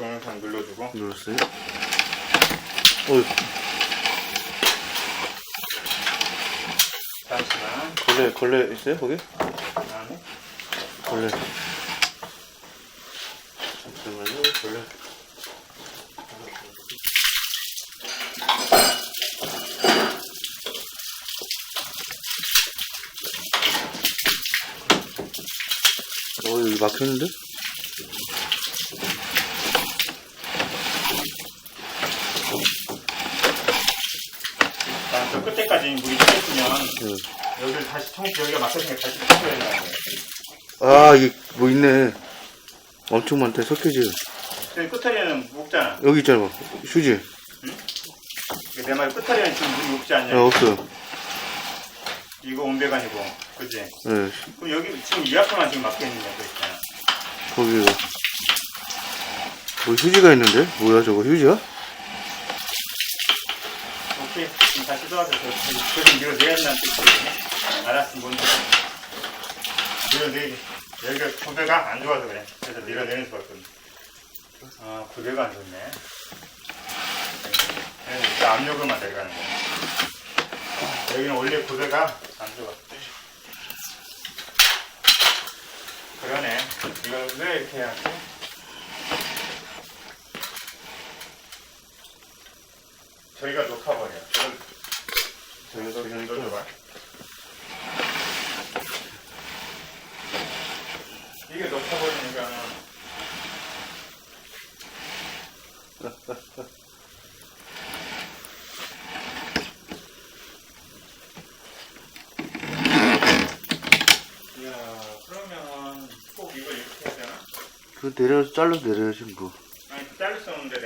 동영상 눌러주고 눌렀어요? 어, 잠시만 걸레, 걸레 있어요, 거기? 안에 걸레. 잠시만요, 걸레. 어, 여기 막혔는데? 자, 저 끝에까지 물이 차있으면 응. 여기를 다시 청 여기가 막혔으니까 다시 청소해야 된다는 거예요 아, 이게 뭐 있네. 엄청 많다, 석회질. 저기 끝에는 묵잖아 여기 있잖아, 휴지. 이게 내말 끝에는 지금 물이 없지 않냐 아, 없어. 이거 온배관이고 그지 예, 그럼 여기 지금 이 앞에만 지금 막혀 있는 거 있잖아 거기. 뭐 휴지가 있는데? 뭐야, 저거 휴지야? 오케이 지금 다시 도와줘 그좀 밀어 내야 된다는 뜻이거든요. 알았어 밀어 내기 여기가 구배가 안 좋아서 그래. 그래서 밀어 내는 수가 없거든 아 구배가 안 좋네. 그래서 압력으로만 내려가는 거야. 여기는 원래 구배가 안 좋아. 그러네. 이걸 왜 이렇게 해야 지 저희가 녹아버려 저희가 저희가 넣어줘봐 이게 녹아버리니까 야 그러면 꼭 이걸 이렇게 해야 되나? 그 내려서 잘라서 내려야지, 뭐. 아니 수 없는데